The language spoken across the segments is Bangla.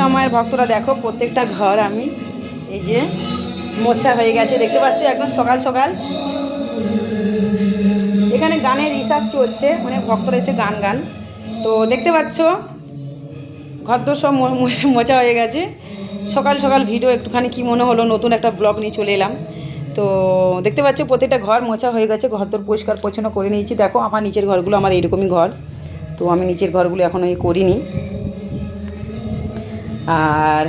সময়ের ভক্তরা দেখো, প্রত্যেকটা ঘর আমি এই যে মোছা হয়ে গেছে। দেখতে পাচ্ছ, একদম সকাল সকাল। এখানে গানের রিসার্চ চলছে মানে ভক্তরা এসে গান গান। তো দেখতে পাচ্ছ ঘরদোর সব মোছা হয়ে গেছে। সকাল সকাল ভিডিও, একটুখানি কি মনে হলো, নতুন একটা ব্লগ নিয়ে চলে এলাম। তো দেখতে পাচ্ছ, প্রত্যেকটা ঘর মোছা হয়ে গেছে, ঘর ঘরদোর পরিষ্কার পরিচ্ছন্ন করে নিয়েছি। দেখো, আমার নিচের ঘরগুলো আমার এইরকমই ঘর। তো আমি নিচের ঘরগুলো এখনও এই করিনি। আর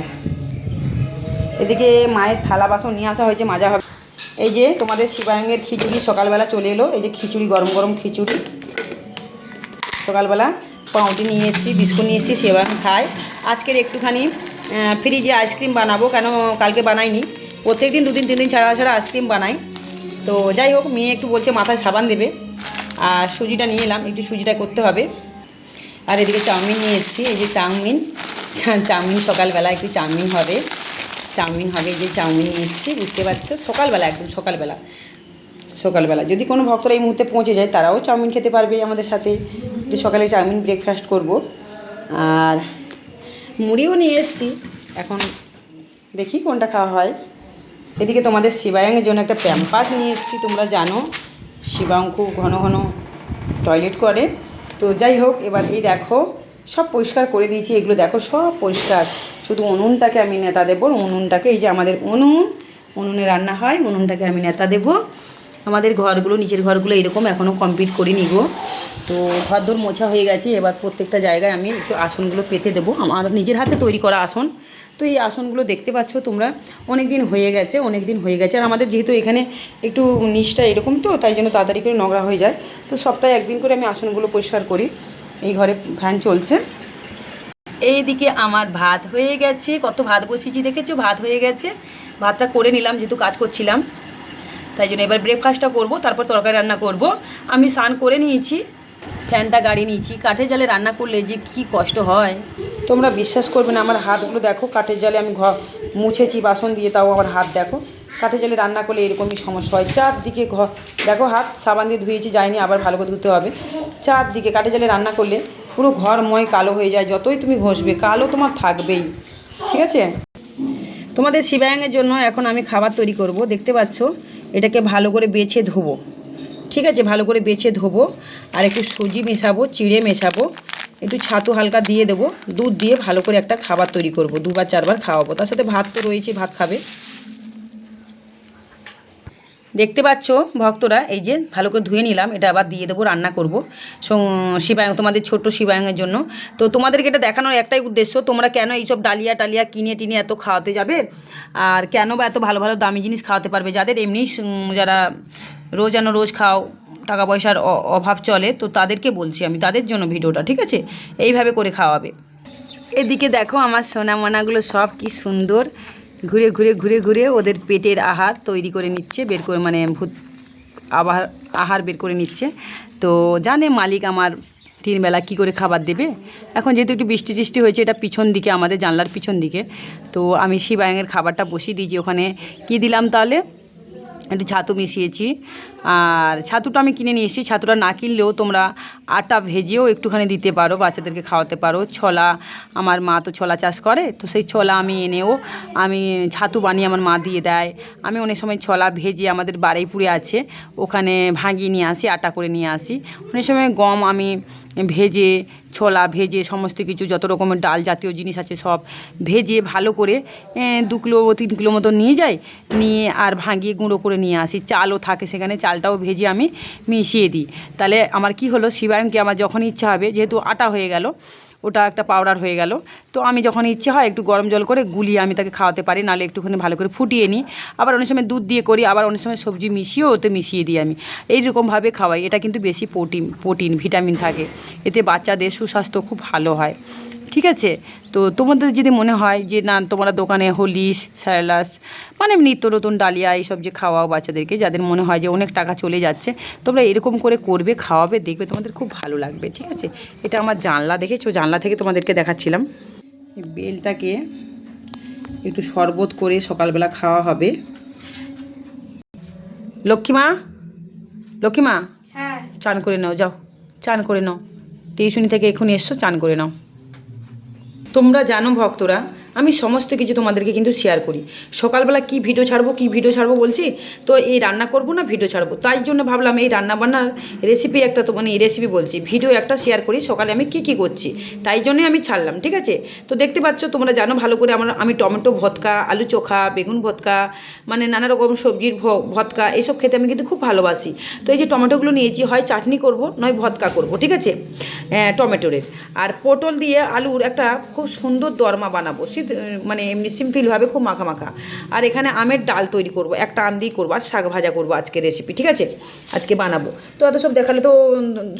এদিকে মায়ের থালা বাসন নিয়ে আসা হয়েছে, মাজা হবে। এই যে তোমাদের শিবায়ঙ্গের খিচুড়ি সকালবেলা চলে এলো, এই যে খিচুড়ি, গরম গরম খিচুড়ি। সকালবেলা পাউটি নিয়ে এসেছি, বিস্কুট নিয়ে এসেছি, সেবা খাই। আজকের একটুখানি ফ্রিজে আইসক্রিম বানাবো, কেন কালকে বানাইনি? প্রত্যেক দিন দুদিন তিন দিন ছাড়া ছাড়া আইসক্রিম বানাই। তো যাই হোক, মেয়ে একটু বলছে মাথায় সাবান দেবে। আর সুজিটা নিয়ে এলাম, একটু সুজিটা করতে হবে। আর এদিকে চাউমিন নিয়ে এসেছি, এই যে চাউমিন। চাউমিন সকালবেলা একটু চাউমিন হবে। চাউমিন হবে যে চাউমিন এসেছি, বুঝতে পারছ? সকালবেলা, একদম সকালবেলা। সকালবেলা। যদি কোনো ভক্তরা এই মুহূর্তে পৌঁছে যায়, তারাও চাউমিন খেতে পারবে আমাদের সাথে। একটু সকালে চাউমিন ব্রেকফাস্ট করব। আর মুড়িও নিয়ে এসেছি। এখন দেখি কোনটা খাওয়া হয়। এদিকে তোমাদের শিবায়ংয়ের জন্য একটা প্যাম্পাস নিয়ে এসেছি, তোমরা জানো। শিবাং খুব ঘন ঘন টয়লেট করে। তো যাই হোক, এবার এই দেখো সব পরিষ্কার করে দিয়েছি, এগুলো দেখো সব পরিষ্কার। শুধু উনুনটাকে আমি নেতা দেবো উনুনটাকে এই যে আমাদের উনুন, উনুনে রান্না হয়, উনুনটাকে আমি নেতা দেবো। আমাদের ঘরগুলো, নিচের ঘরগুলো এরকম এখনও কমপ্লিট করিনি গো। তো ঘর দোর মোছা হয়ে গেছে, এবার প্রত্যেকটা জায়গায় আমি একটু আসনগুলো পেতে দেবো। আমার নিজের হাতে তৈরি করা আসন। তো এই আসনগুলো দেখতে পাচ্ছ তোমরা অনেক দিন হয়ে গেছে অনেক দিন হয়ে গেছে। আর আমাদের যেহেতু এখানে একটু নিচটা এরকম তো, তাই জন্য তাড়াতাড়ি করে নোংরা হয়ে যায়। তো সপ্তাহে একদিন করে আমি আসনগুলো পরিষ্কার করি। এই ঘরে ফ্যান চলছে। এইদিকে আমার ভাত হয়ে গেছে। কত ভাত বসিয়েছি দেখেছ? ভাত হয়ে গেছে। ভাতটা করে নিলাম যেহেতু কাজ করছিলাম। তাই জন্য এবার ব্রেকফাস্টটা করব তারপর তরকারি রান্না করব। আমি স্নান করে নিয়েছি ফ্যানটা গাড়ি নিয়েছি। কাঠের জালে রান্না করলে যে কি কষ্ট হয়। তোমরা বিশ্বাস করবে না আমার হাতগুলো দেখো কাঠের জালে আমি ঘর মুছেছি বাসন দিয়ে তাও আমার হাত দেখো। কাঠের জালে রান্না করলে এরকমই সমস্যা হয়। চারদিকে ঘর দেখো হাত সাবান দিয়ে ধুয়েছি যায়নি আবার ভালো করে ধুতে হবে। চারদিকে কাঠের জালে রান্না করলে পুরো ঘরময় কালো হয়ে যায়, যতই তুমি ঘষবে কালো তোমার থাকবেই। ঠিক আছে? তোমাদের শিবায়নের জন্য এখন আমি খাবার তৈরি করব, দেখতে পাচ্ছ? এটাকে ভালো করে বেছে ধোবো। ঠিক আছে? ভালো করে বেছে ধোবো আর একটু সুজি মেশাবো, চিড়ে মেশাবো, একটু ছাতু হালকা দিয়ে দেবো, দুধ দিয়ে ভালো করে একটা খাবার তৈরি করব, দুবার চারবার খাওয়াবো। তার সাথে ভাত তো রয়েছে, ভাত খাবে। দেখতে পাচ্ছ ভক্তরা, এই যে ভালো করে ধুয়ে নিলাম, এটা আবার দিয়ে দেবো, রান্না করব। শিবায়ং, তোমাদের ছোট্ট শিবায়ংয়ের জন্য। তো তোমাদেরকে এটা দেখানোর একটাই উদ্দেশ্য, তোমরা কেন এইসব ডালিয়া টালিয়া কিনে টিনে এত খাওয়াতে যাবে? আর কেন বা এত ভালো ভালো দামি জিনিস খাওয়াতে পারবে? যাদের এমনি যারা রোজ যেন রোজ খাও, টাকা পয়সার অভাব চলে, তো তাদেরকে বলছি আমি, তাদের জন্য ভিডিওটা, ঠিক আছে? এইভাবে করে খাওয়াবে। এদিকে দেখো আমার সোনামোনাগুলো সব কি সুন্দর। ঘুরে ঘুরে ঘুরে ঘুরে ওদের পেটের আহার তৈরি করে নিচ্ছে, বের করে মানে ভূত আবার আহার বের করে নিচ্ছে। তো জানে মালিক আমার তিনবেলা কি করে খাবার দেবে? এখন যেহেতু একটু বৃষ্টি টিষ্টি হয়েছে, এটা পিছন দিকে, আমাদের জানলার পিছন দিকে। তো আমি শিবায়ঙের খাবারটা বসিয়ে দিয়েছি ওখানে। কি দিলাম তাহলে? একটু ছাতু মিশিয়েছি। আর ছাতুটা আমি কিনে নিয়ে এসেছি। ছাতুটা না কিনলেও তোমরা আটা ভেজেও একটুখানি দিতে পারো, বাচ্চাদেরকে খাওয়াতে পারো। ছলা, আমার মা তো ছোলা চাষ করে, তো সেই ছোলা আমি এনেও আমি ছাতু বানিয়ে আমার মা দিয়ে দেয়। আমি অনেক সময় ছলা ভেজে আমাদের বারুইপুরে আছে, ওখানে ভাঙিয়ে নিয়ে আসি, আটা করে নিয়ে আসি। অনেক সময় গম আমি ভেজে ছোলা ভেজে সমস্ত কিছু, যত রকমের ডাল জাতীয় জিনিস আছে সব ভেজে ভালো করে দু কিলো তিন কিলো মতো নিয়ে যাই, নিয়ে আর ভাঙিয়ে গুঁড়ো করে নিয়ে আসি। চালও থাকে সেখানে, চালটাও ভেজে আমি মিশিয়ে দিই। তাহলে আমার কি হলো, শিবায়নকে আমার যখন ইচ্ছা হবে, যেহেতু আটা হয়ে গেল ওটা একটা পাউডার হয়ে গেল। তো আমি যখন ইচ্ছে হয় একটু গরম জল করে গুলিয়ে আমি তাকে খাওয়াতে পারি, নাহলে একটুখানি ভালো করে ফুটিয়ে নিই। আবার অনেক সময় দুধ দিয়ে করি, আবার অনেক সময় সবজি মিশিয়েও ওতে মিশিয়ে দিই আমি। এইরকমভাবে খাওয়াই। এটা কিন্তু বেশি প্রোটিন প্রোটিন, ভিটামিন থাকে। এতে বাচ্চাদের সুস্বাস্থ্য খুব ভালো হয়। ঠিক আছে? তো তোমাদের যদি মনে হয় যে না তোমরা দোকানে হলিস স্যালাস মানে নিত্য নতুন ডালিয়া এইসব যে খাওয়াও বাচ্চাদেরকে যাদের মনে হয় যে অনেক টাকা চলে যাচ্ছে তোমরা এরকম করে করবে খাওয়াবে দেখবে তোমাদের খুব ভালো লাগবে ঠিক আছে? এটা আমার জানলা দেখেছ? জানলা থেকে তোমাদেরকে দেখাচ্ছিলাম। বেলটাকে একটু শরবত করে সকালবেলা খাওয়া হবে। লক্ষ্মীমা লক্ষ্মীমা হ্যাঁ। চান করে নাও যাও। চান করে নাও। টিউশনি থেকে এক্ষুনি এসছো চান করে নাও। তোমরা জানো ভক্তরা আমি সমস্ত কিছু তোমাদেরকে কিন্তু শেয়ার করি। সকালবেলা কি ভিডিও ছাড়বো, কি ভিডিও ছাড়বো বলছি? তো এই রান্না করব না ভিডিও ছাড়বো। তাই জন্য ভাবলাম এই রান্না বান্নার রেসিপি একটা তো মানে রেসিপি বলছি। ভিডিও একটা শেয়ার করি, সকালে আমি কি কি করছি? তাই জন্যই আমি ছাড়লাম, ঠিক আছে? তো দেখতে পাচ্ছ, তোমরা জানো ভালো করে আমার, আমি টমেটো ভতকা আলু চোখা, বেগুন ভতকা মানে নানা রকম সবজির ভ- ভতকা এইসব খেতে আমি কিন্তু খুব ভালোবাসি। তো এই যে টমেটোগুলো নিয়েছি, হয় চাটনি করব, নয় ভতকা করব, ঠিক আছে? টমেটোরের আর পটল দিয়ে আলুর একটা খুব সুন্দর দরমা বানাবো। সি- মানে এমনি সিম্পলভাবে খুব মাখা মাখা। আর এখানে আমের ডাল তৈরি করব, একটা আম দিয়ে করব, আর শাক ভাজা করব আজকে রেসিপি ঠিক আছে? আজকে বানাবো। তো এত সব দেখালে তো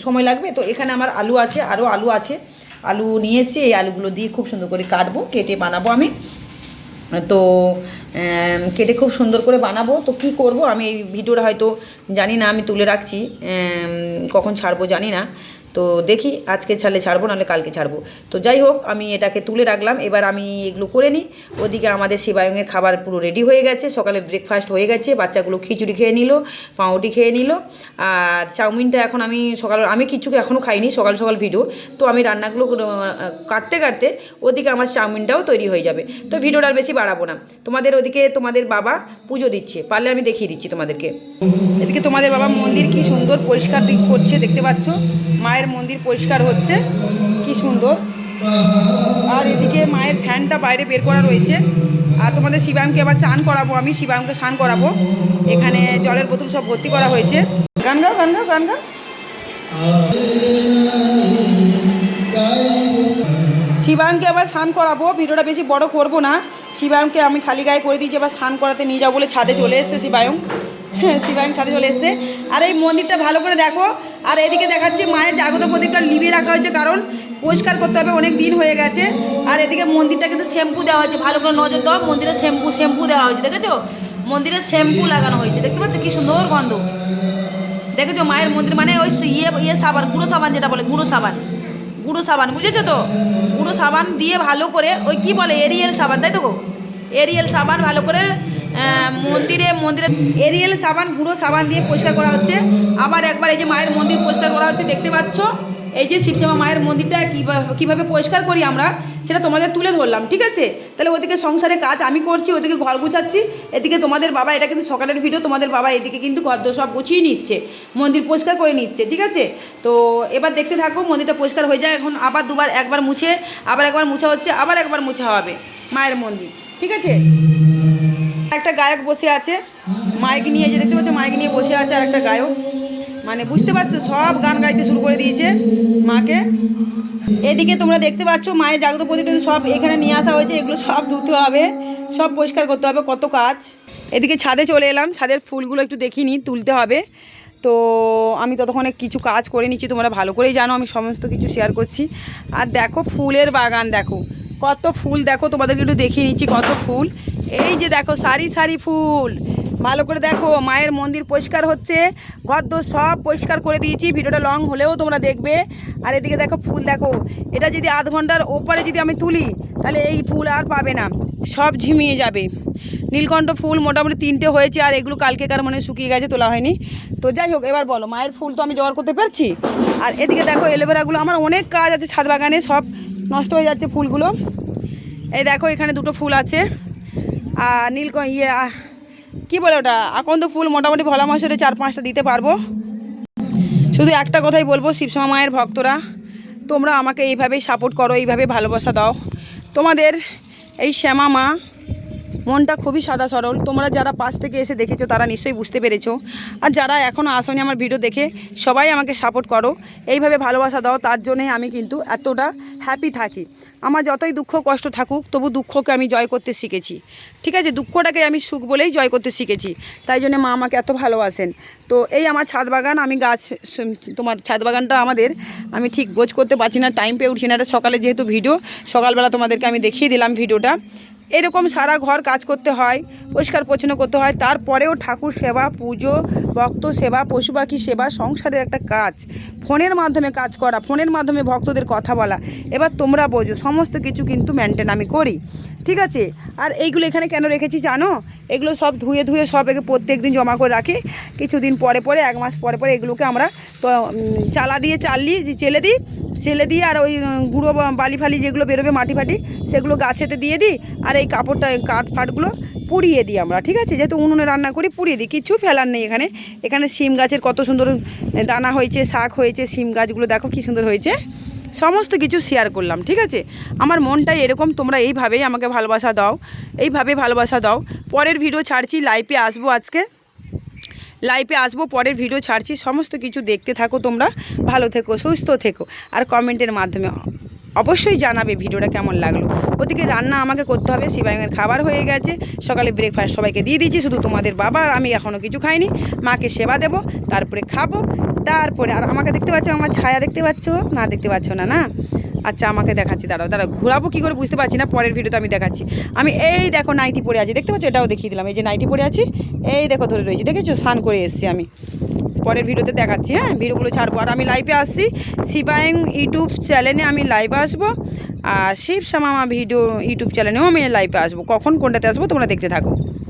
সময় লাগবে। তো এখানে আমার আলু আছে আরও আলু আছে। আলু নিয়ে এসে এই আলুগুলো দিয়ে খুব সুন্দর করে কাটবো, কেটে বানাবো আমি। তো কেটে খুব সুন্দর করে বানাবো। তো কি করব? আমি এই ভিডিওটা হয়তো জানি না, আমি তুলে রাখছি। কখন ছাড়বো জানি না। তো দেখি আজকে ছাড়লে ছাড়বো, নাহলে কালকে ছাড়বো। তো যাই হোক, আমি এটাকে তুলে রাখলাম। এবার আমি এগুলো করে নিই। ওদিকে আমাদের শিবায়নের খাবার পুরো রেডি হয়ে গেছে। সকালে ব্রেকফাস্ট হয়ে গেছে। বাচ্চাগুলো খিচুড়ি খেয়ে নিল, পাউরুটি খেয়ে নিল। আর চাউমিনটা এখন আমি সকাল, আমি কিছু এখনও খাইনি, সকাল সকাল ভিডিও। তো আমি রান্নাগুলো কাটতে কাটতে ওদিকে আমার চাউমিনটাও তৈরি হয়ে যাবে। তো ভিডিওটা আর বেশি বাড়াবো না। তোমাদের ওদিকে তোমাদের বাবা পুজো দিচ্ছে। পারলে আমি দেখিয়ে দিচ্ছি তোমাদেরকে। এদিকে তোমাদের বাবা মন্দির কি সুন্দর পরিষ্কার করছে, দেখতে পাচ্ছ? মায়ের মন্দির পরিষ্কার হচ্ছে। কি সুন্দর। আর এদিকে মায়ের ফ্যানটা বাইরে বের করা রয়েছে। আর তোমাদের শিবামকে এবার চান করাবো আমি, শিবামকে স্নান করাবো। এখানে জলের বোতল সব ভর্তি করা হয়েছে। গান গাও গান গাও গান গাও। শিবাঙ্কে আবার স্নান করাবো। ভিডিওটা বেশি বড় করব না। শিবায়ংকে আমি খালি গায়ে করে দিয়েছি, এবার স্নান করাতে নিয়ে যাব বলে ছাদে চলে এসছে শিবায়ং। হ্যাঁ শিবায়ং ছাদে চলে এসছে। আর এই মন্দিরটা ভালো করে দেখো। আর এদিকে দেখাচ্ছি মায়ের জাগত প্রদীপটা লিবিয়ে রাখা হয়েছে, কারণ পরিষ্কার করতে হবে, অনেক দিন হয়ে গেছে। আর এদিকে মন্দিরটা কিন্তু শ্যাম্পু দেওয়া হয়েছে, ভালো করে নজর দাও। মন্দিরে শ্যাম্পু শ্যাম্পু দেওয়া হয়েছে, দেখেছ? মন্দিরে শ্যাম্পু লাগানো হয়েছে, দেখতে পাচ্ছ কি সুন্দর গন্ধ। দেখেছ মায়ের মন্দির মানে ওই ইয়ে ইয়ে সাবান, গুঁড়ো সাবান যেটা বলে, গুঁড়ো সাবান। গুঁড়ো সাবান, বুঝেছ তো? গুঁড়ো সাবান দিয়ে ভালো করে, ওই কি বলে, এরিয়েল সাবান, তাই তো গো? এরিয়েল সাবান ভালো করে মন্দিরে মন্দিরে এরিয়েল সাবান, গুঁড়ো সাবান দিয়ে পরিষ্কার করা হচ্ছে। আবার একবার এই যে মায়ের মন্দির পরিষ্কার করা হচ্ছে, দেখতে পাচ্ছ? এই যে শিবশ্যামা মায়ের মন্দিরটা কীভাবে কীভাবে পরিষ্কার করি আমরা, সেটা তোমাদের তুলে ধরলাম, ঠিক আছে? তাহলে ওদিকে সংসারে কাজ আমি করছি, ওদিকে ঘর গুছাচ্ছি। এদিকে তোমাদের বাবা, এটা কিন্তু সকালের ভিডিও তোমাদের বাবা এদিকে কিন্তু ঘর সব গুছিয়ে নিচ্ছে, মন্দির পরিষ্কার করে নিচ্ছে, ঠিক আছে? তো এবার দেখতে থাকব মন্দিরটা পরিষ্কার হয়ে যায়, এখন আবার দুবার, একবার মুছে, আবার একবার মুছা হচ্ছে, আবার একবার মুছা হবে মায়ের মন্দির, ঠিক আছে? একটা গায়ক বসে আছে। মাইক নিয়ে যে দেখতে পাচ্ছ, মাইক নিয়ে বসে আছে আর একটা গায়ক। মানে বুঝতে পারছ, সব গান গাইতে শুরু করে দিয়েছে মাকে। এদিকে তোমরা দেখতে পাচ্ছ, মায়ের জাগ্রত প্রতিদিন সব এখানে নিয়ে আসা হয়েছে, এগুলো সব ধুতে হবে, সব পরিষ্কার করতে হবে, কত কাজ। এদিকে ছাদে চলে এলাম, ছাদের ফুলগুলো একটু দেখিনি তুলতে হবে। তো আমি ততক্ষণে কিছু কাজ করে নিচ্ছি, তোমরা ভালো করেই জানো, আমি সমস্ত কিছু শেয়ার করছি। আর দেখো, ফুলের বাগান দেখো, কত ফুল দেখো, তোমাদেরকে একটু দেখিয়ে নিচ্ছি কত ফুল। এই যে দেখো সারি সারি ফুল। ভালো করে দেখো, মায়ের মন্দির পরিষ্কার হচ্ছে। ঘর দোর সব পরিষ্কার করে দিয়েছি, ভিডিওটা লং হলেও তোমরা দেখবে। আর এদিকে দেখো ফুল দেখো, এটা যদি আধ ঘণ্টার ওপারে যদি আমি তুলি, তাহলে এই ফুল আর পাবে না। সব ঝিমিয়ে যাবে। নীলকণ্ঠ ফুল মোটামুটি তিনটে হয়েছে, আর এগুলো কালকেকার মনে হয় শুকিয়ে গেছে, তোলা হয়নি। তো যাই হোক, এবার বলো, মায়ের ফুল তো আমি জোগাড় করতে পারছি? আর এদিকে দেখো এলোভেরাগুলো আমার অনেক কাজ আছে ছাদ বাগানে, সব নষ্ট হয়ে যাচ্ছে ফুলগুলো। এই দেখো, এখানে দুটো ফুল আছে। নীলক ইয়ে কী বলে ওটা? আকন্দ ফুল মোটামুটি ভোলা মাসে চার পাঁচটা দিতে পারব। শুধু একটা কথাই বলব শিবসমা মায়ের ভক্তরা, তোমরা আমাকে এইভাবেই সাপোর্ট করো, এইভাবে ভালোবাসা দাও। তোমাদের এই শ্যামা মা মনটা খুবই সাদা সরল। তোমরা যারা পাশ থেকে এসে দেখেছ, তারা নিশ্চয়ই বুঝতে পেরেছ। আর যারা এখনও আসনি আমার ভিডিও দেখে, সবাই আমাকে সাপোর্ট করো। এইভাবে ভালোবাসা দাও, তার জন্যে আমি কিন্তু এতটা হ্যাপি থাকি। আমার যতই দুঃখ কষ্ট থাকুক, তবু দুঃখকে আমি জয় করতে শিখেছি। ঠিক আছে? দুঃখটাকে আমি সুখ বলেই জয় করতে শিখেছি। তাই জন্য মা আমাকে এত ভালোবাসেন। তো এই আমার ছাদ বাগান, আমি গাছ, তোমার ছাদ বাগানটা আমাদের, আমি ঠিক গোছ করতে পারছি না টাইম পেয়ে উঠছি না। এটা সকালে যেহেতু ভিডিও, সকালবেলা তোমাদেরকে আমি দেখিয়ে দিলাম ভিডিওটা। এরকম সারা ঘর কাজ করতে হয়, পরিষ্কার পরিচ্ছন্ন করতে হয়, তারপরেও ঠাকুর সেবা, পুজো, ভক্ত সেবা, পশু পাখি সেবা, সংসারের একটা কাজ। ফোনের মাধ্যমে কাজ করা, ফোনের মাধ্যমে ভক্তদের কথা বলা, এবার তোমরা বোঝো, সমস্ত কিছু কিন্তু মেনটেন আমি করি। ঠিক আছে? আর এইগুলো এখানে কেন রেখেছি জানো? এগুলো সব ধুয়ে ধুয়ে সব প্রত্যেক দিন জমা করে রাখি। কিছুদিন পরে পরে, এক মাস পরে পরে এগুলোকে আমরা তো চালা দিয়ে চাললি চেলে দিই, চেলে দিয়ে আর ওই গুঁড়ো বালি ফালি যেগুলো বেরোবে মাটি ফাটি, সেগুলো গাছেতে দিয়ে দিই। আর এই কাপড়টা কাঠ ফাটগুলো পুড়িয়ে দিই আমরা, ঠিক আছে? যেহেতু উনুনে রান্না করি, পুড়িয়ে দিই, কিছু ফেলার নেই এখানে। এখানে সিম গাছের কত সুন্দর দানা হয়েছে, শাক হয়েছে সিম গাছগুলো দেখো কী সুন্দর হয়েছে। সমস্ত কিছু শেয়ার করলাম, ঠিক আছে? আমার মনটাই এরকম, তোমরা এইভাবেই আমাকে ভালোবাসা দাও, এইভাবে ভালোবাসা দাও। পরের ভিডিও ছাড়ছি লাইভে আসব আজকে। লাইভে আসব, পরের ভিডিও ছাড়ছি, সমস্ত কিছু দেখতে থাকো তোমরা, ভালো থেকো, সুস্থ থেকো, আর কমেন্টের মাধ্যমে অবশ্যই জানাবে ভিডিওটা কেমন লাগল। ওদিকে রান্না আমাকে করতে হবে শিবায়নের খাবার হয়ে গেছে। সকালে ব্রেকফাস্ট সবাইকে দিয়ে দিয়েছি, শুধু তোমাদের বাবা আর আমি এখনও কিছু খাইনি। মাকে সেবা দেবো, তারপরে খাব, তারপরে আর আমাকে দেখতে পাচ্ছ, আমার ছায়া দেখতে পাচ্ছ? না, দেখতে পাচ্ছ না না? আচ্ছা আমাকে দেখাচ্ছি, দাঁড়াও দাঁড়াও, ঘোরাবো কী করে বুঝতে পারছি না, পরের ভিডিওতে আমি দেখাচ্ছি। আমি এই দেখো নাইটি পরে আছি, দেখতে পাচ্ছ? এটাও দেখিয়ে দিলাম, এই যে নাইটি পরে আছি, এই দেখো ধরে রয়েছি, দেখেছ? স্নান করে এসেছি আমি। পরের ভিডিওতে দেখাচ্ছি হ্যাঁ? ভিডিওগুলো ছাড়বো। আর আমি লাইভে আসছি, শিবায়ং ইউটিউব চ্যানেলে আমি লাইভে আসব। আর শিব শ্যামা ভিডিও ইউটিউব চ্যানেলেও আমি লাইভে আসব। কখন, কোনটাতে আসব তোমরা দেখতে থাকো।